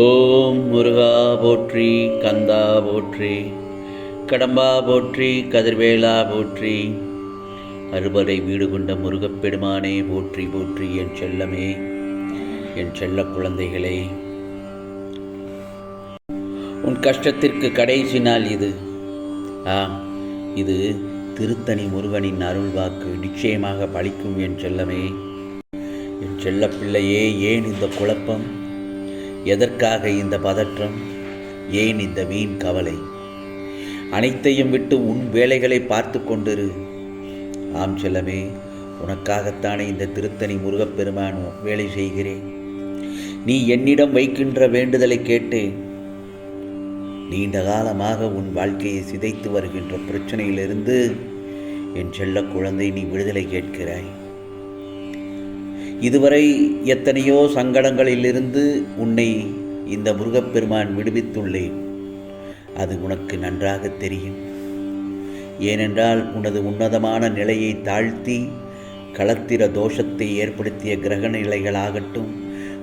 ஓம் முருகா போற்றி கந்தா போற்றி கடம்பா போற்றி கதிர்வேலா போற்றி அறுபடை வீடு கொண்ட முருகப்பெருமானே போற்றி போற்றி என் செல்லமே என் செல்ல குழந்தைகளே. உன் கஷ்டத்திற்கு கடைசி நாள் இது. ஆம் இது திருத்தணி முருகனின் அருள் வாக்கு. நிச்சயமாக பழிக்கும் என் செல்லமே. என் செல்ல பிள்ளையே ஏன் இந்த குழப்பம்? எதற்காக இந்த பதற்றம்? ஏன் இந்த வீண் கவலை? அனைத்தையும் விட்டு உன் வேலைகளை பார்த்து கொண்டிரு. ஆம் செல்லமே உனக்காகத்தானே இந்த திருத்தணி முருகப்பெருமான் வேலை செய்கிறேன். நீ என்னிடம் வைக்கின்ற வேண்டுதலை கேட்டேன். நீண்ட காலமாக உன் வாழ்க்கையை சிதைத்து வருகின்ற பிரச்சனையிலிருந்து என் செல்ல குழந்தை நீ விடுதலை கேட்கிறாய். இதுவரை எத்தனையோ சங்கடங்களிலிருந்து உன்னை இந்த முருகப்பெருமான் விடுவித்துள்ளேன். அது உனக்கு நன்றாக தெரியும். ஏனென்றால் உனது உன்னதமான நிலையை தாழ்த்தி களத்திர தோஷத்தை ஏற்படுத்திய கிரக நிலைகளாகட்டும்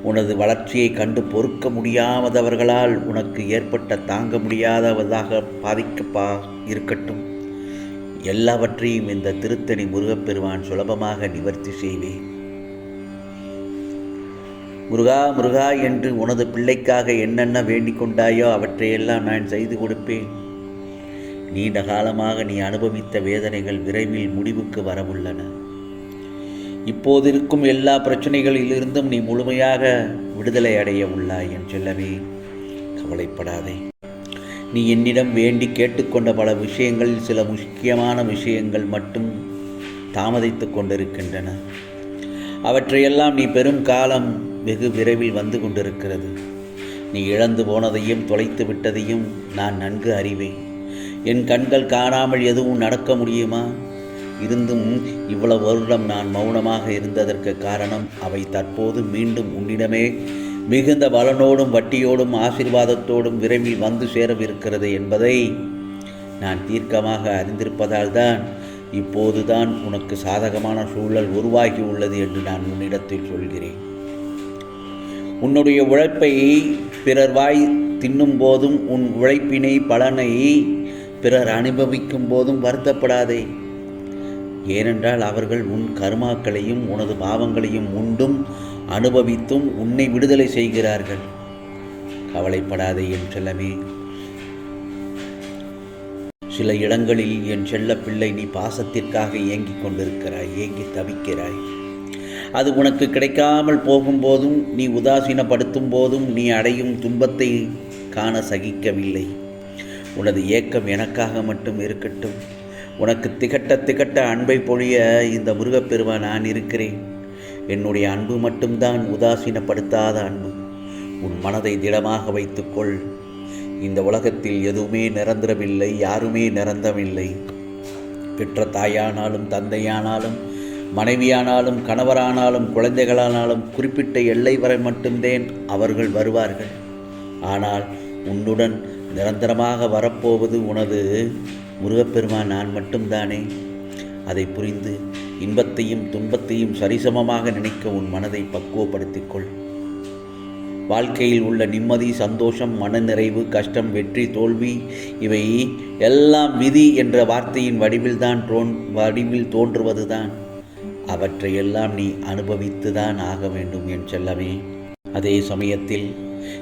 உனது வளர்ச்சியை கண்டு பொறுக்க முடியாதவர்களால் உனக்கு ஏற்பட்ட தாங்க முடியாதவதாக பாதிக்கப்பா இருக்கட்டும். எல்லாவற்றையும் இந்த திருத்தணி முருகப்பெருமான் சுலபமாக நிவர்த்தி செய்வேன். முருகா முருகா என்று உனது பிள்ளைக்காக என்னென்ன வேண்டிக் கொண்டாயோ அவற்றையெல்லாம் நான் செய்து கொடுப்பேன். நீண்ட காலமாக நீ அனுபவித்த வேதனைகள் விரைவில் முடிவுக்கு வரவுள்ளன. இப்போது இருக்கும் எல்லா பிரச்சனைகளிலிருந்தும் நீ முழுமையாக விடுதலை அடைய உள்ளாய் என் செல்லவே கவலைப்படாதே. நீ என்னிடம் வேண்டி கேட்டுக்கொண்ட பல விஷயங்களில் சில முக்கியமான விஷயங்கள் மட்டும் தாமதித்து கொண்டிருக்கின்றன. அவற்றையெல்லாம் நீ பெரும் காலம் வெகு விரைவில் வந்து கொண்டிருக்கிறது. நீ இழந்து போனதையும் தொலைத்து விட்டதையும் நான் நன்கு அறிவேன். என் கண்கள் காணாமல் எதுவும் நடக்க முடியுமா? இருந்தும் இவ்வளவு வருடம் நான் மௌனமாக இருந்ததற்கு காரணம் அவை தற்போது மீண்டும் உன்னிடமே மிகுந்த பலனோடும் வட்டியோடும் ஆசீர்வாதத்தோடும் விரைவில் வந்து சேரவிருக்கிறது என்பதை நான் தீர்க்கமாக அறிந்திருப்பதால் தான் இப்போதுதான் உனக்கு சாதகமான சூழல் உருவாகி உள்ளது என்று நான் உன்னிடத்தில் சொல்கிறேன். உன்னுடைய உழைப்பை பிறர் வாய் தின்னும் போதும் உன் உழைப்பினை பலனை பிறர் அனுபவிக்கும் போதும் வருத்தப்படாதே. ஏனென்றால் அவர்கள் உன் கருமாக்களையும் உனது பாவங்களையும் உண்டும் அனுபவித்தும் உன்னை விடுதலை செய்கிறார்கள். கவலைப்படாதே என் செல்லமே. சில இடங்களில் என் செல்ல பிள்ளை நீ பாசத்திற்காக ஏங்கிக் கொண்டிருக்கிறாய் ஏங்கி தவிக்கிறாய். அது உனக்கு கிடைக்காமல் போகும்போதும் நீ உதாசீனப்படுத்தும் போதும் நீ அடையும் துன்பத்தை காண சகிக்கவில்லை. உனது ஏக்கம் எனக்காக மட்டும் இருக்கட்டும். உனக்கு திகட்ட திகட்ட அன்பை பொழிய இந்த முருகப்பெருமான் நான் இருக்கிறேன். என்னுடைய அன்பு மட்டும்தான் உதாசீனப்படுத்தாத அன்பு. உன் மனதை திடமாக வைத்துக்கொள். இந்த உலகத்தில் எதுவுமே நிரந்தரமில்லை யாருமே நிரந்தரமில்லை பெற்ற தாயானாலும் தந்தையானாலும் மனைவியானாலும் கணவரானாலும் குழந்தைகளானாலும் குறிப்பிட்ட எல்லை வரை மட்டும்தான் அவர்கள் வருவார்கள். ஆனால் உன்னுடன் நிரந்தரமாக வரப்போவது உனது முருகப்பெருமான் நான் மட்டும்தானே? அதை புரிந்து இன்பத்தையும் துன்பத்தையும் சரிசமமாக நினைக்க உன் மனதை பக்குவப்படுத்திக்கொள். வாழ்க்கையில் உள்ள நிம்மதி சந்தோஷம் மனநிறைவு கஷ்டம் வெற்றி தோல்வி இவை எல்லாம் விதி என்ற வார்த்தையின் வடிவில்தான் தோன் வடிவில் தோன்றுவதுதான். அவற்றையெல்லாம் நீ அனுபவித்துதான் ஆக வேண்டும் என் செல்லமே. அதே சமயத்தில்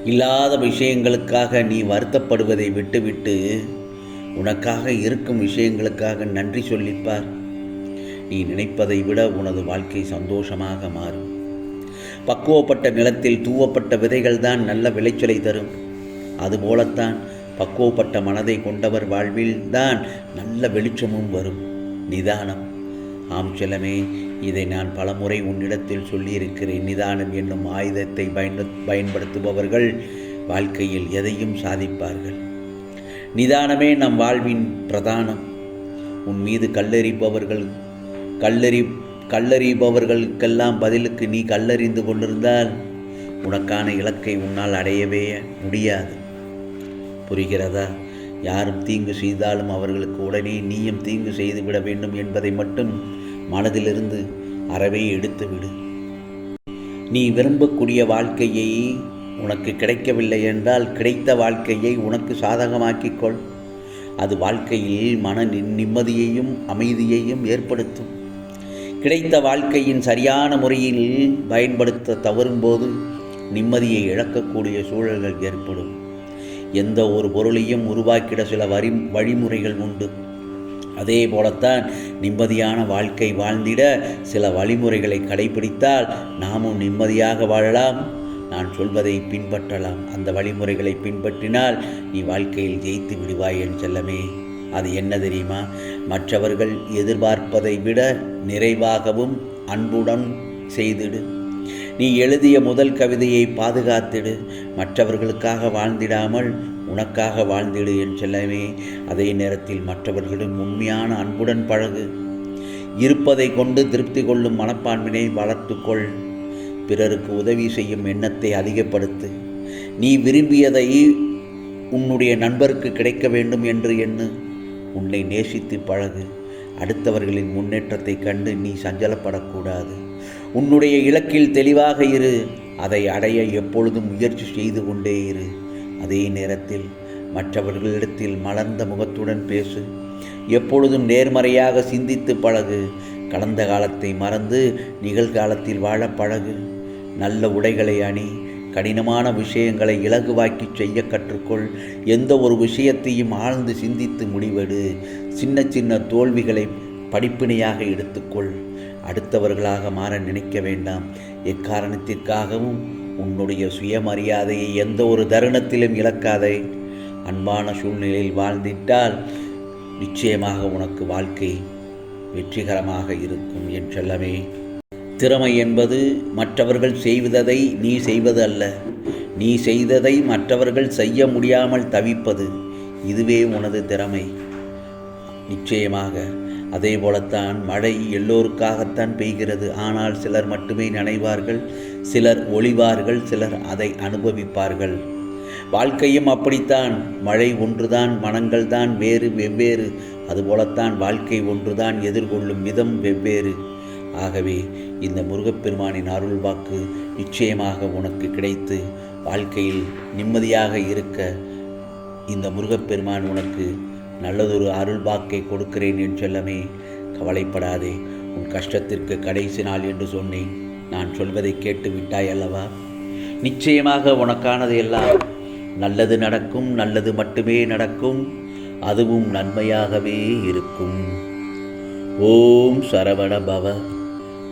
இல்லாத விஷயங்களுக்காக நீ வருத்தப்படுவதை விட்டுவிட்டு உனக்காக இருக்கும் விஷயங்களுக்காக நன்றி சொல்லிப்பார். நீ நினைப்பதை விட உனது வாழ்க்கை சந்தோஷமாக மாறும். பக்குவப்பட்ட நிலத்தில் தூவப்பட்ட விதைகள் தான் நல்ல விளைச்சலை தரும். அதுபோலத்தான் பக்குவப்பட்ட மனதை கொண்டவர் வாழ்வில் தான் நல்ல வெளிச்சமும் வரும். நிதானம். ஆம் செல்லமே இதை நான் பலமுறை உன்னிடத்தில் சொல்லியிருக்கிறேன். நிதானம் என்னும் ஆயுதத்தை பயன் பயன்படுத்துபவர்கள் வாழ்க்கையில் எதையும் சாதிப்பார்கள். நிதானமே நம் வாழ்வின் பிரதானம். உன் மீது கல்லெறிப்பவர்கள் கல்லெறி கல்லறிபவர்களுக்கெல்லாம் பதிலுக்கு நீ கல்லறிந்து கொண்டிருந்தால் உனக்கான இலக்கை உன்னால் அடையவே முடியாது. புரிகிறதா? யாரும் தீங்கு செய்தாலும் அவர்களுக்கு உடனே நீயும் தீங்கு செய்துவிட வேண்டும் என்பதை மட்டும் மனதிலிருந்து அறவே எடுத்துவிடு நீ விரும்பக்கூடிய வாழ்க்கையை உனக்கு கிடைக்கவில்லை என்றால் கிடைத்த வாழ்க்கையை உனக்கு சாதகமாக்கிக்கொள் அது வாழ்க்கையில் மன நிம்மதியையும் அமைதியையும் ஏற்படுத்தும். கிடைத்த வாழ்க்கையின் சரியான முறையில் பயன்படுத்த தவறும்போது நிம்மதியை இழக்கக்கூடிய சூழல்கள் ஏற்படும். எந்த ஒரு பொருளையும் உருவாக்கிட சில வரி வழிமுறைகள் உண்டு. அதே போலத்தான் நிம்மதியான வாழ்க்கை வாழ்ந்திட சில வழிமுறைகளை கடைபிடித்தால் நாமும் நிம்மதியாக வாழலாம். நான் சொல்வதை பின்பற்றலாம். அந்த வழிமுறைகளை பின்பற்றினால் நீ வாழ்க்கையில் ஜெயித்து விடுவாய் என் செல்லமே. அது என்ன தெரியுமா? மற்றவர்கள் எதிர்பார்ப்பதை விட நிறைவாகவும் அன்புடன் செய்திடு. நீ எழுதிய முதல் கவிதையை பாதுகாத்திடு. மற்றவர்களுக்காக வாழ்ந்திடாமல் உனக்காக வாழ்ந்திடு என் செல்லமே. அதே நேரத்தில் மற்றவர்களிடம் உண்மையான அன்புடன் பழகு. இருப்பதை கொண்டு திருப்தி கொள்ளும் மனப்பான்மையை வளர்த்துக்கொள். பிறருக்கு உதவி செய்யும் எண்ணத்தை அதிகப்படுத்து. நீ விரும்பியதை உன்னுடைய நண்பருக்கு கிடைக்க வேண்டும் என்று எண்ணு. உன்னை நேசித்து பழகு. அடுத்தவர்களின் முன்னேற்றத்தை கண்டு நீ சஞ்சலப்படக்கூடாது. உன்னுடைய இலக்கில் தெளிவாக இரு. அதை அடைய எப்பொழுதும் முயற்சி செய்து கொண்டே இரு. அதே நேரத்தில் மற்றவர்களிடத்தில் மலர்ந்த முகத்துடன் பேசு. எப்பொழுதும் நேர்மறையாக சிந்தித்து பழகு. கடந்த காலத்தை மறந்து நிகழ்காலத்தில் வாழ பழகு. நல்ல உடைகளை அணி கடினமான விஷயங்களை இலகுவாக்கி செய்ய கற்றுக்கொள். எந்த ஒரு விஷயத்தையும் ஆழ்ந்து சிந்தித்து முடிவெடு. சின்ன சின்ன தோல்விகளை படிப்பினையாக எடுத்துக்கொள். அடுத்தவர்களாக மாற நினைக்க வேண்டாம். எக்காரணத்திற்காகவும் உன்னுடைய சுயமரியாதையை எந்த ஒரு தருணத்திலும் இழக்காதே. அன்பான சூழ்நிலையில் வாழ்ந்திட்டால் நிச்சயமாக உனக்கு வாழ்க்கை வெற்றிகரமாக இருக்கும் என் செல்லமே. திறமை என்பது மற்றவர்கள் செய்வதை நீ செய்வது அல்ல. நீ செய்ததை மற்றவர்கள் செய்ய முடியாமல் தவிப்பது இதுவே உனது திறமை. நிச்சயமாக அதே போலத்தான் மழை எல்லோருக்காகத்தான் பெய்கிறது. ஆனால் சிலர் மட்டுமே நினைவார்கள் சிலர் ஒளிவார்கள் சிலர் அதை அனுபவிப்பார்கள். வாழ்க்கையும் அப்படித்தான். மழை ஒன்றுதான் மனங்கள் தான் வேறு வெவ்வேறு. அதுபோலத்தான் வாழ்க்கை ஒன்றுதான் எதிர்கொள்ளும் விதம் வெவ்வேறு. ஆகவே இந்த முருகப்பெருமானின் அருள் வாக்கு நிச்சயமாக உனக்கு கிடைத்து வாழ்க்கையில் நிம்மதியாக இருக்க இந்த முருகப்பெருமான் உனக்கு நல்லதொரு அருள் வாக்கை கொடுக்கிறேன் என் செல்லமே. கவலைப்படாதே உன் கஷ்டத்திற்கு கடைசி நாள் என்று சொன்னேன். நான் சொல்வதை கேட்டு விட்டாய் அல்லவா? நிச்சயமாக உனக்கானது எல்லாம் நல்லது நடக்கும் நல்லது மட்டுமே நடக்கும் அதுவும் நன்மையாகவே இருக்கும். ஓம் சரவண பவ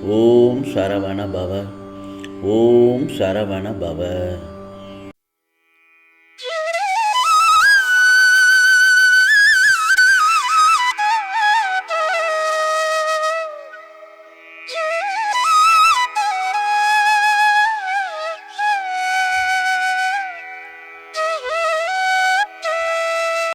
ஓம் சரவண பவ ஓம் சரவண பவ